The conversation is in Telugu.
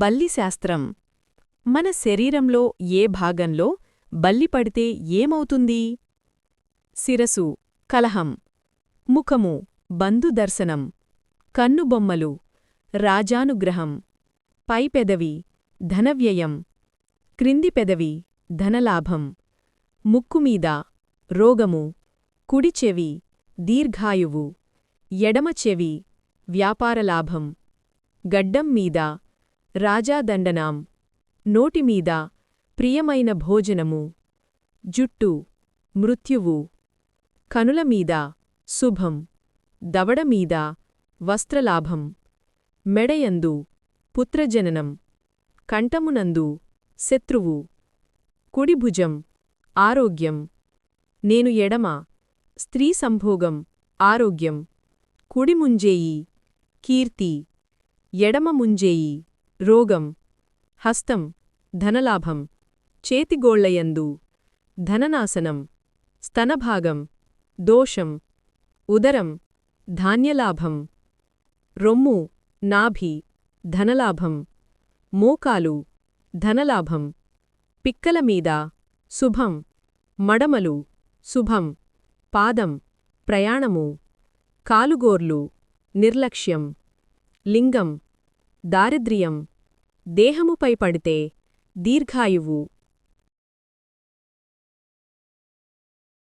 బల్లి శాస్త్రం. మన శరీరంలో ఏ భాగంలో బల్లి పడితే ఏమవుతుంది? శిరసు కలహం ముఖము బంధుదర్శనం కన్నుబొమ్మలు రాజానుగ్రహం పైపెదవి ధనవ్యయం క్రింది పెదవి ధనలాభం ముక్కుమీద రోగము కుడిచెవి దీర్ఘాయువు ఎడమచెవి వ్యాపారలాభం గడ్డం మీద రాజాదండనాం. నోటిమీద ప్రియమైన భోజనము. జుట్టు మృత్యువు. కనులమీద శుభం. దవడమీద వస్త్రలాభం. మెడయందు పుత్రజననం. కంఠమునందు శత్రువు. కుడిభుజం ఆరోగ్యం. నేను ఎడమ స్త్రీ సంభోగం ఆరోగ్యం. కుడిముంజేయి కీర్తి. ఎడమ ముంజేయి రోగం హస్తం ధనలాభం చేతిగోళ్ళయందు ధననాశనం స్తనభాగం దోషం ఉదరం ధాన్యలాభం రొమ్ము నాభి ధనలాభం మోకాలు ధనలాభం పిక్కలమీద శుభం మడమలు శుభం పాదం ప్రయాణము కాలుగోర్లు నిర్లక్ష్యం లింగం దారిద్ర్యం. దేహముపై పడితే దీర్ఘాయువు.